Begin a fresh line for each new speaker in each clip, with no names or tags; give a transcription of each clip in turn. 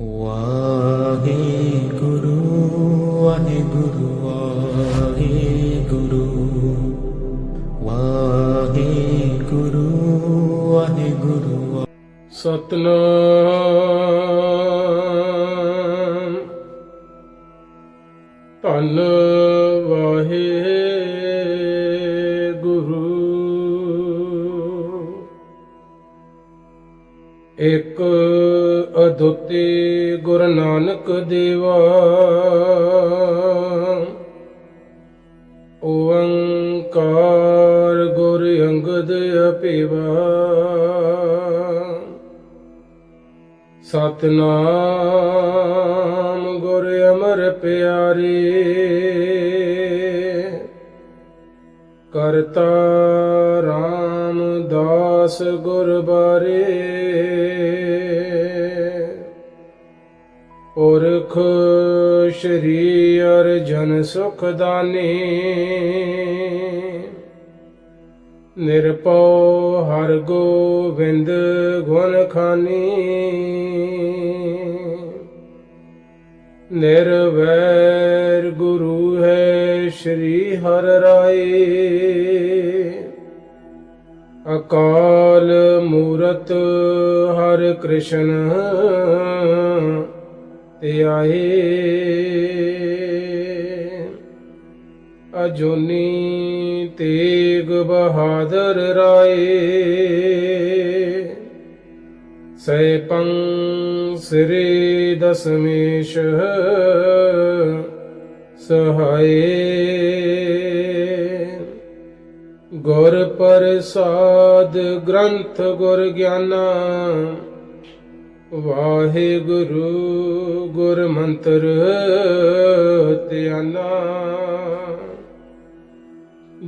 ਵਾਹਿਗੁਰੂ ਵਾਹਿਗੁਰੂ ਵਾਹਿਗੁਰੂ। ਵਾਹਿਗੁਰੂ ਵਾਹਿਗੁਰੂ
ਸਤਨਾਮ। ਧੰਨ ਅਦੁੱਤੀ ਗੁਰ ਨਾਨਕ ਦੇਵਾ। ਓੰਕਾਰ ਗੁਰ ਅੰਗਦ ਅਪੇਵਾ। ਸਤਨਾਮ ਗੁਰ ਅਮਰ ਪਿਆਰੇ। ਕਰਤਾ ਰਾਮਦਾਸ ਗੁਰ ਬਾਰੇ। ਪੁਰਖ ਸ਼੍ਰੀ ਅਰਜਨ ਸੁਖ ਦਾਨੇ। ਨਿਰਪਉ ਹਰ ਗੋਬਿੰਦ ਗੁਣ ਖਾਨੀ। ਨਿਰਵੈਰ ਗੁਰੂ ਹੈ ਸ਼੍ਰੀ ਹਰ ਰਾਏ। ਅਕਾਲ ਮੂਰਤ ਹਰ ਕ੍ਰਿਸ਼ਨ। ਤੇ ਆਏ। ਅਜੋਨੀ ਤੇਗ ਬਹਾਦਰ ਰਾਏ। ਸੈਪੰ ਸ੍ਰੀ ਦਸਮੇਸ਼ ਸਹਾਏ। ਗੁਰ ਪ੍ਰਸਾਦ ਗ੍ਰੰਥ ਗੁਰ ਗਿਆਨਾ। ਵਾਹਿਗੁਰੂ ਗੁਰ ਮੰਤਰ ਧਿਆਨਾ।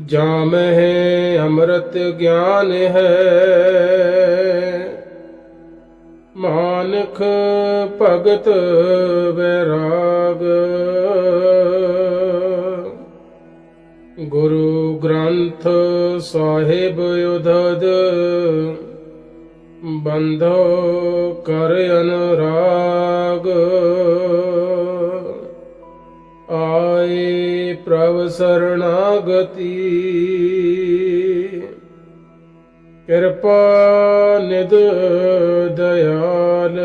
ਜਾਮਹਿ ਅੰਮ੍ਰਿਤ ਗਿਆਨ ਹੈ। ਮਾਨਖ ਭਗਤ ਵੈਰਾਗ। ਗੁਰੂ ਗ੍ਰੰਥ ਸਾਹਿਬ ਉਦਦ। ਬੰਧੋ ਕਰ ਅਨੁਰਾਗ। ਆਏ ਪ੍ਰਭ ਸਰਣਾਗਤੀ। ਕਿਰਪਾ ਨਿਦ ਦਇਆਲ।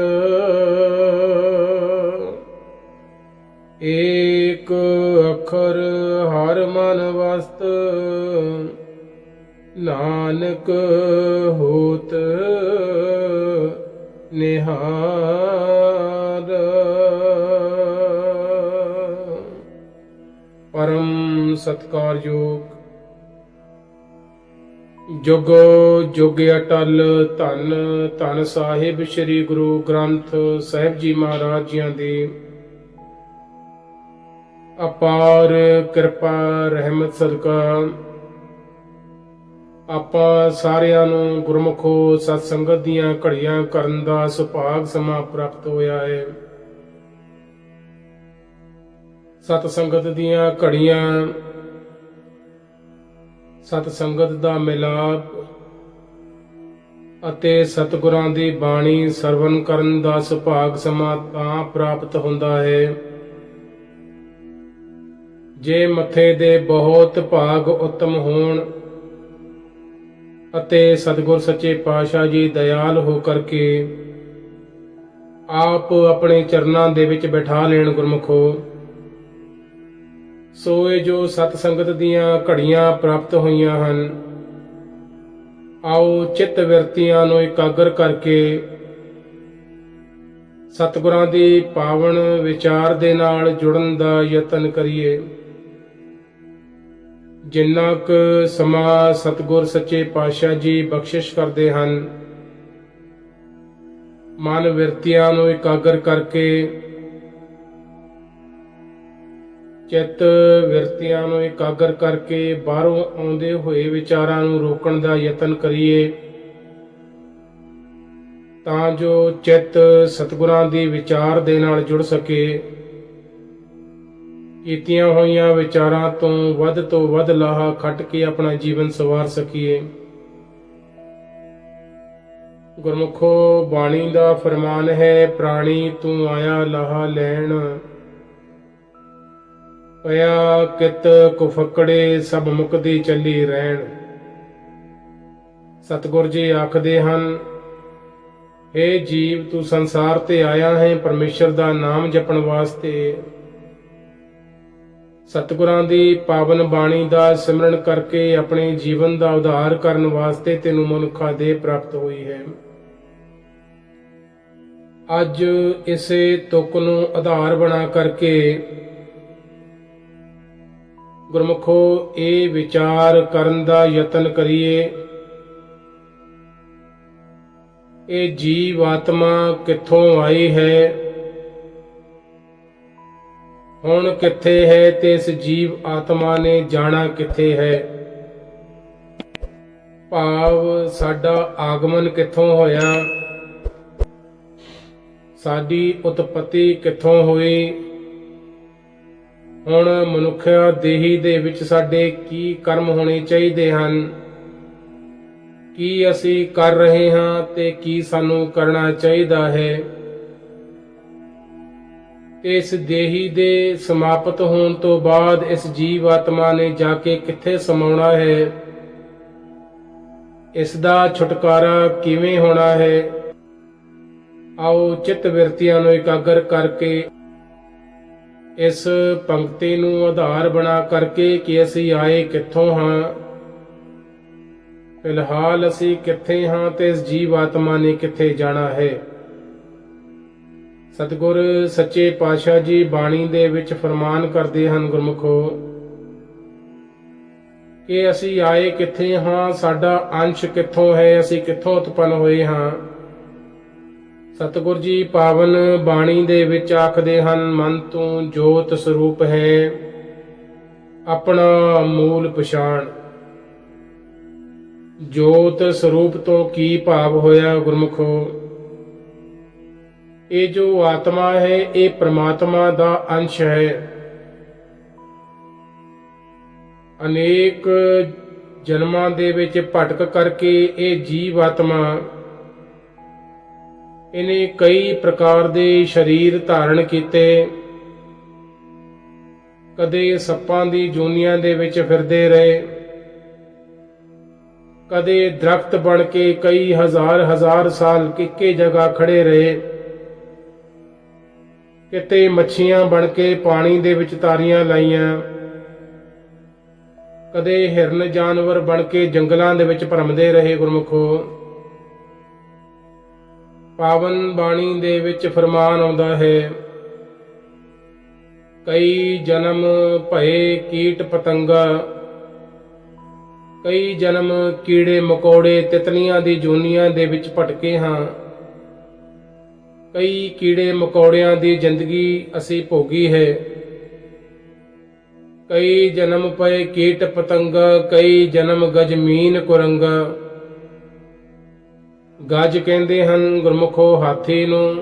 ਏਕ ਅੱਖਰ ਹਰ ਮਨ ਵਸਤ। ਨਾਨਕ ਹੋਤ ਨਿਹਾਲ ਪਰਮ ਸਤਕਾਰਯੋਗ, ਜੁਗ ਜੁਗ ਅਟਲ ਧੰਨ ਧੰਨ ਸਾਹਿਬ ਸ੍ਰੀ ਗੁਰੂ ਗ੍ਰੰਥ ਸਾਹਿਬ ਜੀ ਮਹਾਰਾਜ ਜੀਆਂ ਦੇ। ਅਪਾਰ ਕਿਰਪਾ, ਰਹਿਮਤ ਸਦਕਾ। ਆਪਾਂ ਸਾਰਿਆਂ ਨੂੰ ਗੁਰਮੁਖੋ ਸਤ ਸੰਗਤ ਦੀਆਂ ਘੜੀਆਂ ਕਰਨ ਦਾ ਸੁਭਾਗ ਸਮਾਂ ਪ੍ਰਾਪਤ ਹੋਇਆ ਹੈ। ਸਤ ਸੰਗਤ ਦੀਆਂ ਘੜੀਆਂ ਸਤ ਸੰਗਤ ਦਾ ਮਿਲਾਪ ਅਤੇ ਸਤਿਗੁਰਾਂ ਦੀ ਬਾਣੀ ਸਰਵਨ ਕਰਨ ਦਾ ਸੁਭਾਗ ਸਮਾਂ ਤਾਂ ਪ੍ਰਾਪਤ ਹੁੰਦਾ ਹੈ। ਜੇ ਮੱਥੇ ਦੇ ਬਹੁਤ ਭਾਗ ਉੱਤਮ ਹੋਣ ਅਤੇ ਸਤਿਗੁਰ ਸੱਚੇ ਪਾਤਸ਼ਾਹ ਜੀ ਦਇਆਲ ਹੋ ਕਰਕੇ ਆਪ ਆਪਣੇ ਚਰਨਾਂ ਦੇ ਵਿੱਚ ਬਿਠਾ ਲੈਣ ਗੁਰਮਖੋ ਸੋ ਇਹ ਜੋ ਸਤ ਸੰਗਤ ਦੀਆਂ ਘੜੀਆਂ ਪ੍ਰਾਪਤ ਹੋਈਆਂ ਹਨ, ਆਓ ਚਿੱਤ ਵਿਰਤੀਆਂ ਨੂੰ ਇਕਾਗਰ ਕਰਕੇ ਸਤਿਗੁਰਾਂ ਦੀ ਪਾਵਨ ਵਿਚਾਰ ਦੇ ਨਾਲ ਜੁੜਨ ਦਾ ਯਤਨ ਕਰੀਏ। ਜਿੰਨਾ ਕੁ ਸਮਾਂ ਸਤਿਗੁਰ ਸੱਚੇ ਪਾਤਸ਼ਾਹ ਜੀ ਬਖਸ਼ਿਸ਼ ਕਰਦੇ ਹਨ, ਮਨ ਵਿਰਤੀਆਂ ਨੂੰ ਇਕਾਗਰ ਕਰਕੇ, ਚਿੱਤ ਵਿਰਤੀਆਂ ਨੂੰ ਇਕਾਗਰ ਕਰਕੇ ਬਾਹਰੋਂ ਆਉਂਦੇ ਹੋਏ ਵਿਚਾਰਾਂ ਨੂੰ ਰੋਕਣ ਦਾ ਯਤਨ ਕਰੀਏ, ਤਾਂ ਜੋ ਚਿੱਤ ਸਤਿਗੁਰਾਂ ਦੀ ਵਿਚਾਰ ਦੇ ਨਾਲ ਜੁੜ ਸਕੇ। ਕੀਤੀਆਂ ਹੋਈਆਂ ਵਿਚਾਰਾਂ ਤੋਂ ਵੱਧ ਤੋਂ ਵੱਧ ਲਾਹਾ ਖੱਟ ਕੇ ਆਪਣਾ ਜੀਵਨ ਸਵਾਰ ਸਕੀਏ। ਗੁਰਮੁਖੋ, ਬਾਣੀ ਦਾ ਫਰਮਾਨ ਹੈ, ਪ੍ਰਾਣੀ ਤੂੰ ਆਇਆ ਲਾਹਾ ਲੈਣ। ਪਿਆ ਕਿਤ ਕੁਫਕੜੇ ਸਭ ਮੁਕਦੀ ਚੱਲੀ ਰਹਿਣ ਸਤਿਗੁਰ ਜੀ ਆਖਦੇ ਹਨ ਏ ਜੀਵ, ਤੂੰ ਸੰਸਾਰ ਤੇ ਆਇਆ ਹੈ, ਪਰਮੇਸ਼ਰ ਦਾ ਨਾਮ ਜਪਣ ਵਾਸਤੇ। ਸਤਿਗੁਰਾਂ ਦੀ ਪਾਵਨ ਬਾਣੀ ਦਾ ਸਿਮਰਨ ਕਰਕੇ ਆਪਣੇ ਜੀਵਨ ਦਾ ਉਧਾਰ ਕਰਨ ਵਾਸਤੇ ਤੈਨੂੰ ਮਨੁੱਖਾ ਦੇ ਪ੍ਰਾਪਤ ਹੋਈ ਹੈ। ਅੱਜ ਇਸੇ ਤੁਕ ਨੂੰ ਆਧਾਰ ਬਣਾ ਕਰਕੇ ਗੁਰਮੁਖੋ, ਇਹ ਵਿਚਾਰ ਕਰਨ ਦਾ ਯਤਨ ਕਰੀਏ। ਇਹ ਜੀਵ ਆਤਮਾ ਕਿੱਥੋਂ ਆਈ ਹੈ? ਹੁਣ ਕਿੱਥੇ ਹੈ ਤੇ ਇਸ ਜੀਵ ਆਤਮਾ ਨੇ ਜਾਣਾ ਕਿੱਥੇ ਹੈ? ਭਾਵ ਸਾਡਾ ਆਗਮਨ ਕਿੱਥੋਂ ਹੋਇਆ? ਸਾਡੀ ਉਤਪਤੀ ਕਿੱਥੋਂ ਹੋਈ? ਹੁਣ ਮਨੁੱਖਿਆ ਦੇਹੀ ਦੇ ਵਿੱਚ ਸਾਡੇ ਕੀ ਕਰਮ ਹੋਣੇ ਚਾਹੀਦੇ ਹਨ? ਕੀ ਅਸੀਂ ਕਰ ਰਹੇ ਹਾਂ ਤੇ ਕੀ ਸਾਨੂੰ ਕਰਨਾ ਚਾਹੀਦਾ ਹੈ? ਇਸ ਦੇਹੀ ਦੇ ਸਮਾਪਤ ਹੋਣ ਤੋਂ ਬਾਅਦ ਇਸ ਜੀਵ ਆਤਮਾ ਨੇ ਜਾ ਕੇ ਕਿੱਥੇ ਸਮਾਉਣਾ ਹੈ? ਇਸ ਦਾ ਛੁਟਕਾਰਾ ਕਿਵੇਂ ਹੋਣਾ ਹੈ? ਆਓ ਚਿੱਤ ਵਿਰਤੀਆਂ ਨੂੰ ਇਕਾਗਰ ਕਰਕੇ ਇਸ ਪੰਕਤੀ ਨੂੰ ਆਧਾਰ ਬਣਾ ਕਰਕੇ ਕਿ ਅਸੀਂ ਆਏ ਕਿੱਥੋਂ ਹਾਂ? ਫਿਲਹਾਲ ਅਸੀਂ ਕਿੱਥੇ ਹਾਂ ਤੇ ਇਸ ਜੀਵ ਆਤਮਾ ਨੇ ਕਿੱਥੇ ਜਾਣਾ ਹੈ? ਸਤਿਗੁਰ, ਸੱਚੇ ਪਾਤਸ਼ਾਹ ਜੀ ਬਾਣੀ ਦੇ ਵਿੱਚ ਫਰਮਾਨ ਕਰਦੇ ਹਨ ਗੁਰਮੁਖੋ, ਕਿ ਅਸੀਂ ਆਏ ਕਿੱਥੇ ਹਾਂ, ਸਾਡਾ ਅੰਸ਼ ਕਿੱਥੋਂ ਹੈ, ਅਸੀਂ ਕਿੱਥੋਂ ਉਤਪੰਨ ਹੋਏ ਹਾਂ। ਸਤਿਗੁਰ ਜੀ ਪਾਵਨ ਬਾਣੀ ਦੇ ਵਿੱਚ ਆਖਦੇ ਹਨ, ਮਨ ਤੋਂ ਜੋਤ ਸਰੂਪ ਹੈ, ਆਪਣਾ ਮੂਲ ਪਛਾਣ। ਜੋਤ ਸਰੂਪ ਤੋਂ ਕੀ ਭਾਵ ਹੋਇਆ ਗੁਰਮੁਖੋ? ਇਹ ਜੋ ਆਤਮਾ ਹੈ, ਇਹ ਪ੍ਰਮਾਤਮਾ ਦਾ ਅੰਸ਼ ਹੈ। ਅਨੇਕ ਜਨਮਾਂ ਦੇ ਵਿੱਚ ਭਟਕ ਕਰਕੇ ਇਹ ਜੀਵ ਆਤਮਾ ਇਹਨੇ ਕਈ ਪ੍ਰਕਾਰ ਦੇ ਸਰੀਰ ਧਾਰਨ ਕੀਤੇ। ਕਦੇ ਸੱਪਾਂ ਦੀ ਜੂਨੀਆਂ ਦੇ ਵਿੱਚ ਫਿਰਦੇ ਰਹੇ। ਕਦੇ ਦਰਖਤ ਬਣ ਕੇ ਕਈ ਹਜ਼ਾਰ ਹਜ਼ਾਰ ਸਾਲ ਕਿੱਕੇ ਜਗ੍ਹਾ ਖੜੇ ਰਹੇ। ਕਿਤੇ ਮੱਛੀਆਂ ਬਣ ਕੇ ਪਾਣੀ ਦੇ ਵਿੱਚ ਤਾਰੀਆਂ ਲਾਈਆਂ। ਕਦੇ ਹਿਰਨ ਜਾਨਵਰ ਬਣ ਕੇ ਜੰਗਲਾਂ ਦੇ ਵਿੱਚ ਭਰਮਦੇ ਰਹੇ ਗੁਰਮੁਖੋ। ਪਾਵਨ ਬਾਣੀ ਦੇ ਵਿੱਚ ਫਰਮਾਨ ਆਉਂਦਾ ਹੈ, ਕਈ ਜਨਮ ਭਏ ਕੀਟ ਪਤੰਗਾ, ਕਈ ਜਨਮ ਕੀੜੇ ਮਕੌੜੇ ਤਿਤਲੀਆਂ ਦੀ ਜੂਨੀਆਂ ਦੇ ਵਿੱਚ ਭਟਕੇ ਹਾਂ। ਕਈ ਕੀੜੇ ਮਕੌੜਿਆਂ ਦੀ ਜ਼ਿੰਦਗੀ ਅਸੀਂ ਭੋਗੀ ਹੈ। ਕਈ ਜਨਮ ਪਏ ਕੀਟ ਪਤੰਗ, ਕਈ ਜਨਮ ਗਜਮੀਨ ਕੁਰੰਗ। ਗਜ ਕਹਿੰਦੇ ਹਨ ਗੁਰਮੁਖੋ ਹਾਥੀ ਨੂੰ,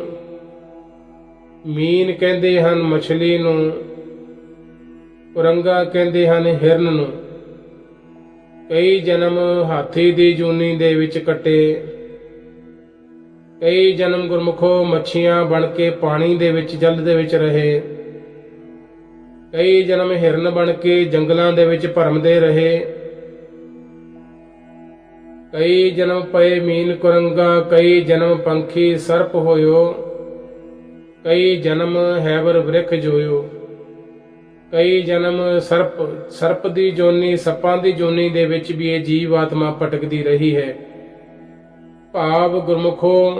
ਮੀਨ ਕਹਿੰਦੇ ਹਨ ਮਛਲੀ ਨੂੰ, ਕੁਰੰਗਾ ਕਹਿੰਦੇ ਹਨ ਹਿਰਨ ਨੂੰ। ਕਈ ਜਨਮ ਹਾਥੀ ਦੀ ਜੂਨੀ ਦੇ ਵਿੱਚ ਕੱਟੇ। ਕਈ ਜਨਮ ਗੁਰਮੁਖੋ ਮੱਛੀਆਂ ਬਣ ਕੇ ਪਾਣੀ ਦੇ ਵਿੱਚ, ਜਲ ਦੇ ਵਿੱਚ ਰਹੇ। ਕਈ ਜਨਮ ਹਿਰਨ ਬਣ ਕੇ ਜੰਗਲਾਂ ਦੇ ਵਿੱਚ ਭਰਮਦੇ ਰਹੇ। ਕਈ ਜਨਮ ਪਏ ਮੀਨ ਕੁਰੰਗਾ, ਕਈ ਜਨਮ ਪੰਖੀ ਸਰਪ ਹੋਇਓ। ਕਈ ਜਨਮ ਹੈਵਰ ਬ੍ਰਿਖ ਜੋਇਓ। ਕਈ ਜਨਮ ਸਰਪ ਸਰਪ ਦੀ ਜੋਨੀ ਸੱਪਾਂ ਦੀ ਜੋਨੀ ਦੇ ਵਿੱਚ ਵੀ ਇਹ ਜੀਵ ਆਤਮਾ ਭਟਕਦੀ ਰਹੀ ਹੈ। ਭਾਵ ਗੁਰਮੁਖੋ,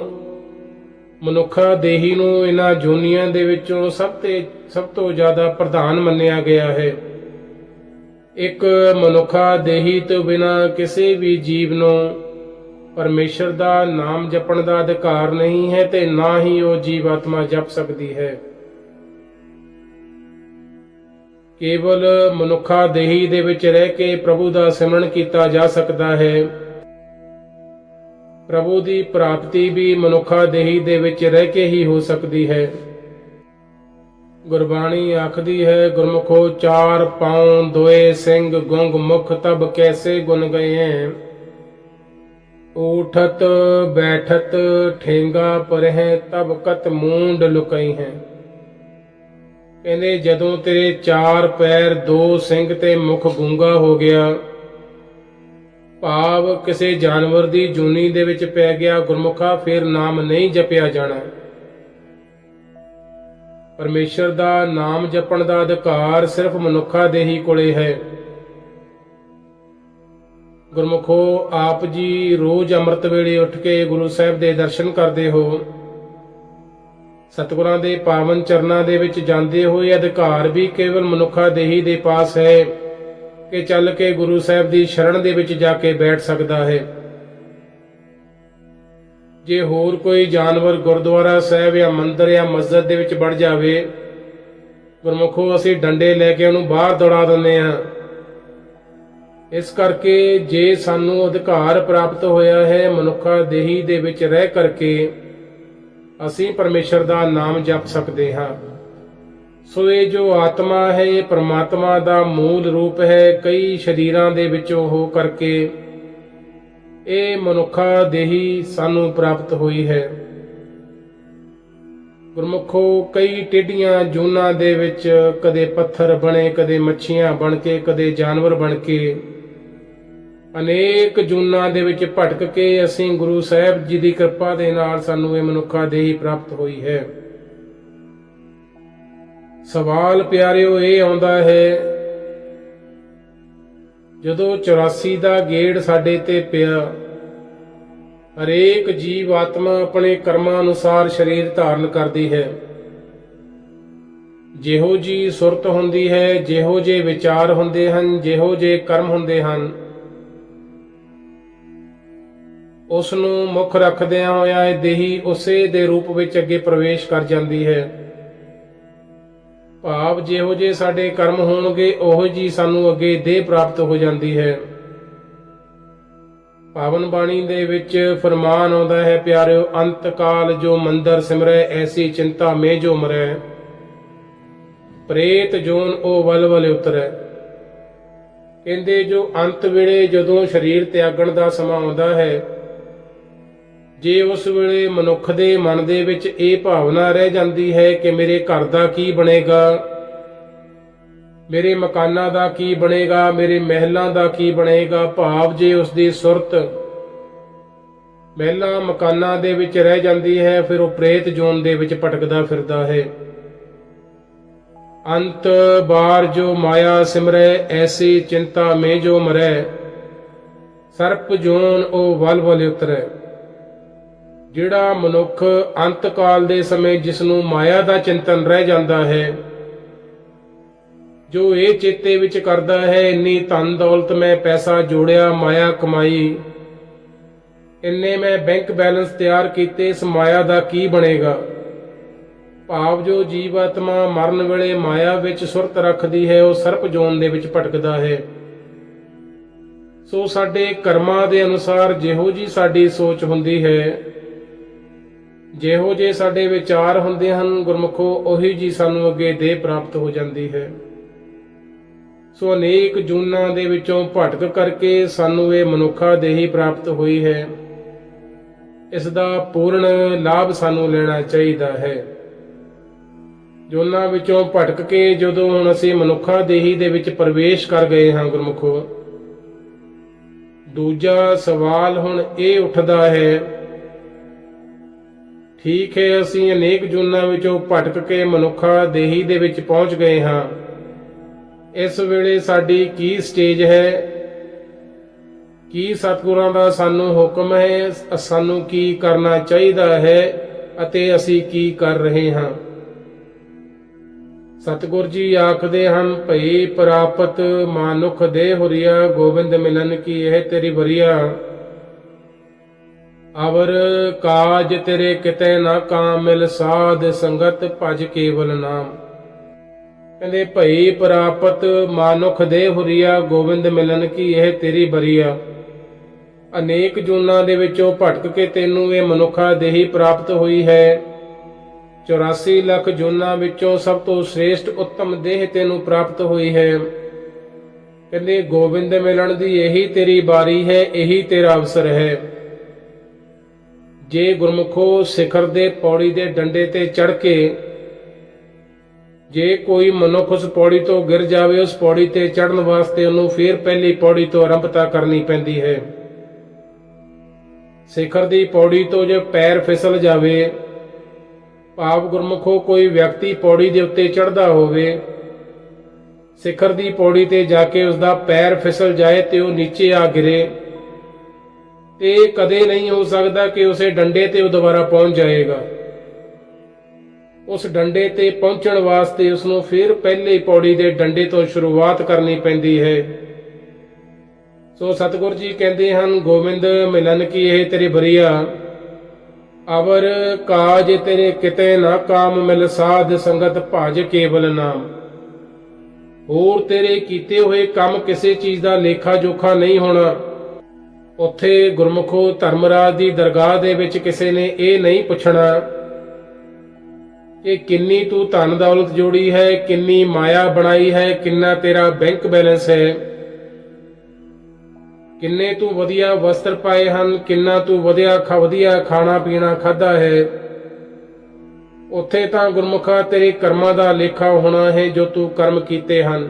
ਮਨੁੱਖਾ ਦੇਹੀ ਨੂੰ ਇਹਨਾਂ ਜੋਨੀਆਂ ਦੇ ਵਿੱਚੋਂ ਸਭ ਤੇ, ਸਭ ਤੋਂ ਜ਼ਿਆਦਾ ਪ੍ਰਧਾਨ ਮੰਨਿਆ ਗਿਆ ਹੈ। ਇੱਕ ਮਨੁੱਖਾ ਦੇਹੀ ਤੋਂ ਬਿਨਾ ਕਿਸੇ ਵੀ ਜੀਵ ਨੂੰ ਪਰਮੇਸ਼ਰ ਦਾ ਨਾਮ ਜਪਣ ਦਾ ਅਧਿਕਾਰ ਨਹੀਂ ਹੈ ਤੇ ਨਾ ਹੀ ਉਹ ਜੀਵ ਆਤਮਾ ਜਪ ਸਕਦੀ ਹੈ। ਕੇਵਲ ਮਨੁੱਖਾ ਦੇਹੀ ਦੇ ਵਿੱਚ ਰਹਿ ਕੇ ਪ੍ਰਭੂ ਦਾ ਸਿਮਰਨ ਕੀਤਾ ਜਾ ਸਕਦਾ ਹੈ। ਪ੍ਰਭੂ ਦੀ ਪ੍ਰਾਪਤੀ ਵੀ ਮਨੁੱਖਾ ਦੇਹੀ ਦੇ ਵਿੱਚ ਰਹਿ ਕੇ ਹੀ ਹੋ ਸਕਦੀ ਹੈ। ਗੁਰਬਾਣੀ ਆਖਦੀ ਹੈ, ਗੁਰਮੁਖੋ ਚਾਰ ਪਾਉ ਦੋਏ ਸਿੰਘ ਗੁੰਗ ਮੁਖ ਤਬ ਕੈਸੇ ਗੁਣ ਗਏ ਹੈ ਊਠਤ ਬੈਠਤ ਠੇਂਗਾ ਪਰਹਿ ਤਬ ਕਤ ਮੂੰਡ ਲੁਕਈ ਹੈ। ਕਹਿੰਦੇ, ਜਦੋਂ ਤੇਰੇ ਚਾਰ ਪੈਰ ਦੋ ਸਿੰਘ ਤੇ ਮੁਖ ਗੁੰਗਾ ਹੋ ਗਿਆ ਭਾਵ ਕਿਸੇ ਜਾਨਵਰ ਦੀ ਜੂਨੀ ਦੇ ਵਿੱਚ ਪੈ ਗਿਆ ਗੁਰਮੁਖਾ ਫਿਰ ਨਾਮ ਨਹੀਂ ਜਪਿਆ ਜਾਣਾ। ਪਰਮੇਸ਼ਰ ਦਾ ਨਾਮ ਜਪਣ ਦਾ ਅਧਿਕਾਰ ਸਿਰਫ ਮਨੁੱਖਾ ਦੇ ਹੀ ਕੋਲੇ ਹੈ। ਗੁਰਮੁਖੋ, ਆਪ ਜੀ ਰੋਜ਼ ਅੰਮ੍ਰਿਤ ਵੇਲੇ ਉੱਠ ਕੇ ਗੁਰੂ ਸਾਹਿਬ ਦੇ ਦਰਸ਼ਨ ਕਰਦੇ ਹੋ। ਸਤਿਗੁਰਾਂ ਦੇ ਪਾਵਨ ਚਰਨਾਂ ਦੇ ਵਿੱਚ ਜਾਂਦੇ ਹੋਏ ਅਧਿਕਾਰ ਵੀ ਕੇਵਲ ਮਨੁੱਖਾ ਦੇਹੀ ਦੇ ਪਾਸ ਹੈ। ਕਿ ਚੱਲ ਕੇ ਗੁਰੂ ਸਾਹਿਬ ਦੀ ਸ਼ਰਣ ਦੇ ਵਿੱਚ ਜਾ ਕੇ ਬੈਠ ਸਕਦਾ ਹੈ। ਜੇ ਹੋਰ ਕੋਈ ਜਾਨਵਰ ਗੁਰਦੁਆਰਾ ਸਾਹਿਬ ਜਾਂ ਮੰਦਿਰ ਜਾਂ ਮਸਜਿਦ ਦੇ ਵਿੱਚ ਵੜ ਜਾਵੇ, ਗੁਰਮੁਖੋ, ਅਸੀਂ ਡੰਡੇ ਲੈ ਕੇ ਉਹਨੂੰ ਬਾਹਰ ਦੌੜਾ ਦਿੰਦੇ ਹਾਂ। ਇਸ ਕਰਕੇ ਜੇ ਸਾਨੂੰ ਅਧਿਕਾਰ ਪ੍ਰਾਪਤ ਹੋਇਆ ਹੈ, ਮਨੁੱਖਾ ਦੇਹੀ ਦੇ ਵਿੱਚ ਰਹਿ ਕਰਕੇ ਅਸੀਂ ਪਰਮੇਸ਼ਰ ਦਾ ਨਾਮ ਜਪ ਸਕਦੇ ਹਾਂ। ਸੋ ਇਹ ਜੋ ਆਤਮਾ ਹੈ, ਇਹ ਪ੍ਰਮਾਤਮਾ ਦਾ ਮੂਲ ਰੂਪ ਹੈ, ਕਈ ਸ਼ਰੀਰਾਂ ਦੇ ਵਿੱਚੋਂ ਹੋ ਕਰਕੇ ਇਹ ਮਨੁੱਖਾ ਦੇਹੀ ਸਾਨੂੰ ਪ੍ਰਾਪਤ ਹੋਈ ਹੈ। ਗੁਰਮੁਖੋ, ਕਈ ਟੇਡੀਆਂ ਜੂਨਾਂ ਦੇ ਵਿੱਚ ਕਦੇ ਪੱਥਰ ਬਣੇ, ਕਦੇ ਮੱਛੀਆਂ ਬਣ ਕੇ, ਕਦੇ ਜਾਨਵਰ ਬਣ ਕੇ ਅਨੇਕ ਜੂਨਾਂ ਦੇ ਵਿੱਚ ਭਟਕ ਕੇ ਅਸੀਂ ਗੁਰੂ ਸਾਹਿਬ ਜੀ ਦੀ ਕਿਰਪਾ ਦੇ ਨਾਲ ਸਾਨੂੰ ਇਹ ਮਨੁੱਖਾ ਦੇਹੀ ਪ੍ਰਾਪਤ ਹੋਈ ਹੈ। ਸਵਾਲ ਪਿਆਰਿਓ, ਇਹ ਆਉਂਦਾ ਹੈ, ਜਦੋਂ 84 ਦਾ ਗੇੜ ਸਾਡੇ ਤੇ ਪਿਆ, ਹਰੇਕ ਜੀਵ ਆਤਮਾ ਆਪਣੇ ਕਰਮਾਂ ਅਨੁਸਾਰ ਸਰੀਰ ਧਾਰਨ ਕਰਦੀ ਹੈ। ਜਿਹੋ ਜੀ ਸੁਰਤ ਹੁੰਦੀ ਹੈ, ਜਿਹੋ ਜੇ ਵਿਚਾਰ ਹੁੰਦੇ ਹਨ, ਜਿਹੋ ਜੇ ਕਰਮ ਹੁੰਦੇ ਹਨ ਉਸ ਨੂੰ ਮੁੱਖ ਰੱਖਦਿਆਂ ਹੋਇਆ ਇਹ ਦੇਹੀ ਉਸੇ ਦੇ ਰੂਪ ਵਿੱਚ ਅੱਗੇ ਪ੍ਰਵੇਸ਼ ਕਰ ਜਾਂਦੀ ਹੈ। ਭਾਵ ਜਿਹੋ ਜੇ ਸਾਡੇ ਕਰਮ ਹੋਣਗੇ, ਉਹੋ ਜੀ ਸਾਨੂੰ ਅੱਗੇ ਦੇਹ ਪ੍ਰਾਪਤ ਹੋ ਜਾਂਦੀ ਹੈ। ਪਾਵਨ ਬਾਣੀ ਦੇ ਵਿੱਚ ਫਰਮਾਨ ਆਉਂਦਾ ਹੈ, ਪਿਆਰਿਓ, ਅੰਤ ਕਾਲ ਜੋ ਮੰਦਰ ਸਿਮਰੈ, ਐਸੀ ਚਿੰਤਾ ਮੇ ਜੋ ਮਰੈ। ਪ੍ਰੇਤ ਜੋਨ ਉਹ ਵਲ ਵਲ ਉਤਰੈ। ਕਹਿੰਦੇ ਜੋ ਅੰਤ ਵੇਲੇ ਜਦੋਂ ਸਰੀਰ ਤਿਆਗਣ ਦਾ ਸਮਾਂ ਆਉਂਦਾ ਹੈ ਜੇ ਉਸ ਵੇਲੇ ਮਨੁੱਖ ਦੇ ਮਨ ਦੇ ਵਿੱਚ ਇਹ ਭਾਵਨਾ ਰਹਿ ਜਾਂਦੀ ਹੈ ਕਿ ਮੇਰੇ ਘਰ ਦਾ ਕੀ ਬਣੇਗਾ, ਮੇਰੇ ਮਕਾਨਾਂ ਦਾ ਕੀ ਬਣੇਗਾ, ਮੇਰੇ ਮਹਿਲਾਂ ਦਾ ਕੀ ਬਣੇਗਾ, ਭਾਵ ਜੇ ਉਸ ਦੀ ਸੁਰਤ ਮਹਿਲਾਂ ਮਕਾਨਾਂ ਦੇ ਵਿੱਚ ਰਹਿ ਜਾਂਦੀ ਹੈ, ਫਿਰ ਉਹ ਪ੍ਰੇਤ ਜੋਨ ਦੇ ਵਿੱਚ ਭਟਕਦਾ ਫਿਰਦਾ ਹੈ। ਅੰਤ ਬਾਰ ਜੋ ਮਾਇਆ ਸਿਮਰੈ, ਐਸੀ ਚਿੰਤਾ ਮੇ ਜੋ ਮਰੈ, ਸਰਪ ਜੋਨ ਉਹ ਵਲ ਵਲ ਉਤਰੈ। ਜਿਹੜਾ ਮਨੁੱਖ ਅੰਤ ਕਾਲ ਦੇ ਸਮੇਂ ਜਿਸ ਨੂੰ ਮਾਇਆ ਦਾ ਚਿੰਤਨ ਰਹਿ ਜਾਂਦਾ ਹੈ, ਜੋ ਇਹ ਚੇਤੇ ਵਿੱਚ ਕਰਦਾ ਹੈ, ਇੰਨੀ ਧਨ ਦੌਲਤ ਮੈਂ ਪੈਸਾ ਜੋੜਿਆ, ਮਾਇਆ ਕਮਾਈ, ਇੰਨੇ ਮੈਂ ਬੈਂਕ ਬੈਲੈਂਸ ਤਿਆਰ ਕੀਤੇ, ਇਸ ਮਾਇਆ ਦਾ ਕੀ ਬਣੇਗਾ? ਭਾਵ ਜੋ ਜੀਵਾਤਮਾ ਮਰਨ ਵੇਲੇ ਮਾਇਆ ਵਿੱਚ ਸੁਰਤ ਰੱਖਦੀ ਹੈ, ਉਹ ਸਰਪ ਜੋਨ ਦੇ ਵਿੱਚ ਭਟਕਦਾ ਹੈ। ਸੋ ਸਾਡੇ ਕਰਮਾਂ ਦੇ ਅਨੁਸਾਰ ਜਿਹੋ ਜੀ ਸਾਡੀ ਸੋਚ ਹੁੰਦੀ ਹੈ ਜਿਹੋ ਜੇ ਸਾਡੇ ਵਿਚਾਰ ਹੁੰਦੇ ਹਨ, ਗੁਰਮੁਖੋ, ਉਹੀ ਜੀ ਸਾਨੂੰ ਅੱਗੇ ਦੇਹ ਪ੍ਰਾਪਤ ਹੋ ਜਾਂਦੀ ਹੈ। ਸੋ ਅਨੇਕ ਜੂਨਾਂ ਦੇ ਵਿੱਚੋਂ ਭਟਕ ਕਰਕੇ ਸਾਨੂੰ ਇਹ ਮਨੁੱਖਾ ਦੇਹੀ ਪ੍ਰਾਪਤ ਹੋਈ ਹੈ। ਇਸ ਦਾ ਪੂਰਨ ਲਾਭ ਸਾਨੂੰ ਲੈਣਾ ਚਾਹੀਦਾ ਹੈ। ਜੂਨਾਂ ਵਿੱਚੋਂ ਭਟਕ ਕੇ ਜਦੋਂ ਹੁਣ ਅਸੀਂ ਮਨੁੱਖਾ ਦੇਹੀ ਦੇ ਵਿੱਚ ਪ੍ਰਵੇਸ਼ ਕਰ ਗਏ ਹਾਂ, ਗੁਰਮੁਖੋ, ਦੂਜਾ ਸਵਾਲ ਹੁਣ ਇਹ ਉੱਠਦਾ ਹੈ ਠੀਕ ਹੈ, ਅਸੀਂ ਅਨੇਕ ਜੁਨਾਂ ਵਿੱਚੋਂ ਭਟਕ ਕੇ ਮਨੁੱਖਾ ਦੇਹੀ ਦੇ ਵਿੱਚ ਪਹੁੰਚ ਗਏ ਹਾਂ। ਇਸ ਵੇਲੇ ਸਾਡੀ ਕੀ ਸਟੇਜ ਹੈ? ਕੀ ਸਤਿਗੁਰਾਂ ਦਾ ਸਾਨੂੰ ਹੁਕਮ ਹੈ? ਸਾਨੂੰ ਕੀ ਕਰਨਾ ਚਾਹੀਦਾ ਹੈ? ਅਤੇ ਅਸੀਂ ਕੀ ਕਰ ਰਹੇ ਹਾਂ? ਸਤਿਗੁਰ ਜੀ ਆਖਦੇ ਹਨ, ਭਈ ਪ੍ਰਾਪਤ ਮਾਨੁਖ ਦੇ ਹੁਰੀਆ ਗੋਬਿੰਦ ਮਿਲਨ ਕੀ ਇਹ ਤੇਰੀ ਵਰੀਆ? ਅਵਰ ਕਾਜ ਤੇਰੇ ਕਿਤੇ ਨਾ ਕਾਮਿਲ, ਸਾਧ ਸੰਗਤ ਭਜ ਕੇਵਲ ਨਾਮ। ਕਹਿੰਦੇ, ਭਈ ਪ੍ਰਾਪਤ ਮਾਨੁਖ ਦੇ ਹੁਰੀਆ, ਗੋਬਿੰਦ ਮਿਲਨ ਕੀ ਇਹ ਤੇਰੀ ਬਰੀਆ? ਅਨੇਕ ਜੂਨਾਂ ਦੇ ਵਿੱਚੋਂ ਭਟਕ ਕੇ ਤੈਨੂੰ ਇਹ ਮਨੁੱਖਾ ਦੇਹੀ ਪ੍ਰਾਪਤ ਹੋਈ ਹੈ। 84 ਲੱਖ ਜੂਨਾਂ ਵਿੱਚੋਂ ਸਭ ਤੋਂ ਸ੍ਰੇਸ਼ਟ ਉੱਤਮ ਦੇਹ ਤੈਨੂੰ ਪ੍ਰਾਪਤ ਹੋਈ ਹੈ। ਕਹਿੰਦੇ, ਗੋਬਿੰਦ ਮਿਲਣ ਦੀ ਇਹੀ ਤੇਰੀ ਬਾਰੀ ਹੈ, ਇਹੀ ਤੇਰਾ ਅਵਸਰ ਹੈ। ਜੇ ਗੁਰਮੁਖੋ ਸਿਖਰ ਦੇ ਪੌੜੀ ਦੇ ਡੰਡੇ ਤੇ ਚੜ ਕੇ ਜੇ ਕੋਈ ਮਨੁੱਖ ਉਸ ਪੌੜੀ ਤੋਂ ਗਿਰ ਜਾਵੇ, ਉਸ ਪੌੜੀ ਤੇ ਚੜਨ ਵਾਸਤੇ ਉਹਨੂੰ ਫੇਰ ਪਹਿਲੀ ਪੌੜੀ ਤੋਂ ਆਰੰਭਤਾ ਕਰਨੀ ਪੈਂਦੀ ਹੈ। ਸਿਖਰ ਦੀ ਪੌੜੀ ਤੋਂ ਜੇ ਪੈਰ ਫਿਸਲ ਜਾਵੇ, ਭਾਵ ਗੁਰਮੁਖੋ ਕੋਈ ਵਿਅਕਤੀ ਪੌੜੀ ਦੇ ਉੱਤੇ ਚੜਦਾ ਹੋਵੇ, ਸਿਖਰ ਦੀ ਪੌੜੀ ਤੇ ਜਾ ਕੇ ਉਸ ਦਾ ਪੈਰ ਫਿਸਲ ਜਾਏ ਤੇ ਉਹ ਨੀਚੇ ਆ ਗਿਰੇ ਤੇ ਕਦੇ ਨਹੀਂ ਹੋ ਸਕਦਾ ਕਿ ਉਸੇ ਡੰਡੇ ਤੇ ਉਹ ਦੁਬਾਰਾ ਪਹੁੰਚ ਜਾਏਗਾ। ਉਸ ਡੰਡੇ ਤੇ ਪਹੁੰਚਣ ਵਾਸਤੇ ਉਸ ਨੂੰ ਫਿਰ ਪਹਿਲੇ ਪੌੜੀ ਦੇ ਡੰਡੇ ਤੋਂ ਸ਼ੁਰੂਆਤ ਕਰਨੀ ਪੈਂਦੀ ਹੈ। ਸੋ ਸਤਿਗੁਰ ਜੀ ਕਹਿੰਦੇ ਹਨ, ਗੋਬਿੰਦ, ਮਿਲਨ ਕੀ ਇਹ ਤੇਰੇ ਬਰੀਆ? ਅਵਰ ਕਾਜ ਤੇਰੇ ਕਿਤੇ ਨਾ ਕਾਮ ਮਿਲ ਸਾਧ ਸੰਗਤ ਭਜ ਕੇਵਲ ਨਾਮ। ਹੋਰ ਤੇਰੇ ਕੀਤੇ ਹੋਏ ਕੰਮ ਕਿਸੇ ਚੀਜ਼ ਦਾ ਲੇਖਾ ਜੋਖਾ ਨਹੀਂ ਹੋਣਾ। ਉੱਥੇ ਗੁਰਮੁਖੋ ਧਰਮਰਾਜ ਦੀ ਦਰਗਾਹ ਦੇ ਵਿੱਚ ਕਿਸੇ ਨੇ ਇਹ ਨਹੀਂ ਪੁੱਛਣਾ ਕਿ ਕਿੰਨੀ ਤੂੰ ਧਨ ਦੌਲਤ ਜੋੜੀ ਹੈ, ਕਿੰਨੀ ਮਾਇਆ ਬਣਾਈ ਹੈ, ਕਿੰਨਾ ਤੇਰਾ ਬੈਂਕ ਬੈਲੈਂਸ ਹੈ, ਕਿੰਨੇ ਤੂੰ ਵਧੀਆ ਵਸਤਰ ਪਾਏ ਹਨ, ਕਿੰਨਾ ਤੂੰ ਵਧੀਆ ਖਾ, ਵਧੀਆ ਖਾਣਾ, ਪੀਣਾ ਖਾਦਾ ਹੈ। ਉੱਥੇ ਤਾਂ ਗੁਰਮੁਖਾ ਤੇਰੇ ਕਰਮਾਂ ਦਾ ਲੇਖਾ ਹੋਣਾ ਹੈ ਜੋ ਤੂੰ ਕਰਮ ਕੀਤੇ ਹਨ।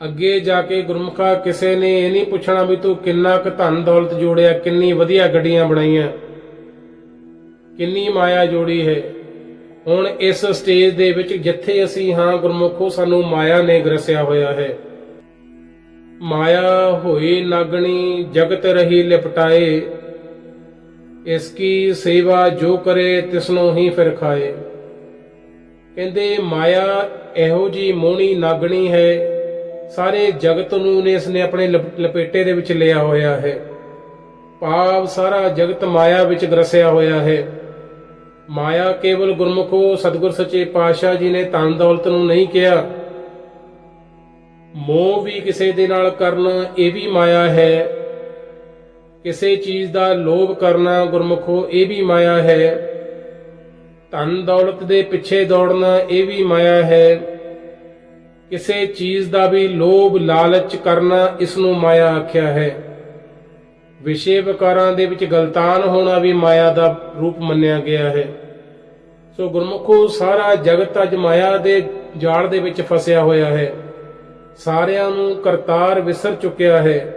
ਅੱਗੇ ਜਾ ਕੇ ਗੁਰਮੁਖਾ ਕਿਸੇ ਨੇ ਇਹ ਨਹੀਂ ਪੁੱਛਣਾ ਵੀ ਤੂੰ ਕਿੰਨਾ ਕੁ ਧਨ ਦੌਲਤ ਜੋੜਿਆ, ਕਿੰਨੀ ਵਧੀਆ ਗੱਡੀਆਂ ਬਣਾਈਆਂ, ਕਿੰਨੀ ਮਾਇਆ ਜੋੜੀ ਹੈ। ਹੁਣ ਇਸ ਸਟੇਜ ਦੇ ਵਿੱਚ ਜਿੱਥੇ ਅਸੀਂ ਹਾਂ ਗੁਰਮੁਖੋ ਸਾਨੂੰ ਮਾਇਆ ਨੇ ਗਰਸਿਆ ਹੋਇਆ ਹੈ। ਮਾਇਆ ਹੋਈ ਨਾਗਣੀ, ਜਗਤ ਰਹੀ ਲਿਪਟਾਏ, ਇਸ ਕੀ ਸੇਵਾ ਜੋ ਕਰੇ ਤਿਸਨੂੰ ਹੀ ਫਿਰ ਖਾਏ। ਕਹਿੰਦੇ ਮਾਇਆ ਇਹੋ ਜੀ ਮੋਹਣੀ ਨਾਗਣੀ ਹੈ ਸਾਰੇ ਜਗਤ ਨੂੰ ਨੇ ਇਸਨੇ ਆਪਣੇ ਲਪ- ਲਪੇਟੇ ਦੇ ਵਿੱਚ ਲਿਆ ਹੋਇਆ ਹੈ। ਭਾਵ ਸਾਰਾ ਜਗਤ ਮਾਇਆ ਵਿੱਚ ਗਰਸਿਆ ਹੋਇਆ ਹੈ। ਮਾਇਆ ਕੇਵਲ ਗੁਰਮੁਖੋ, ਸਤਿਗੁਰ ਸੱਚੇ ਪਾਤਸ਼ਾਹ ਜੀ ਨੇ ਧਨ ਦੌਲਤ ਨੂੰ ਨਹੀਂ ਕਿਹਾ। ਮੋਹ ਵੀ ਕਿਸੇ ਦੇ ਨਾਲ ਕਰਨਾ, ਇਹ ਵੀ ਮਾਇਆ ਹੈ। ਕਿਸੇ ਚੀਜ਼ ਦਾ ਲੋਭ ਕਰਨਾ ਗੁਰਮੁਖੋ, ਇਹ ਵੀ ਮਾਇਆ ਹੈ। ਧਨ ਦੌਲਤ ਦੇ ਪਿੱਛੇ ਦੌੜਨਾ, ਇਹ ਵੀ ਮਾਇਆ ਹੈ। ਕਿਸੇ ਚੀਜ਼ ਦਾ ਵੀ ਲੋਭ ਲਾਲਚ ਕਰਨਾ ਇਸ ਨੂੰ ਮਾਇਆ ਆਖਿਆ ਹੈ। ਵਿਸ਼ੇ ਵਿਕਾਰਾਂ ਦੇ ਵਿੱਚ ਗਲਤਾਨ ਹੋਣਾ ਵੀ ਮਾਇਆ ਦਾ ਰੂਪ ਮੰਨਿਆ ਗਿਆ ਹੈ। ਸੋ ਗੁਰਮੁਖੋ, ਸਾਰਾ ਜਗਤ ਅੱਜ ਮਾਇਆ ਦੇ ਜਾਲ ਦੇ ਵਿੱਚ ਫਸਿਆ ਹੋਇਆ ਹੈ। ਸਾਰਿਆਂ ਨੂੰ ਕਰਤਾਰ ਵਿਸਰ ਚੁੱਕਿਆ ਹੈ।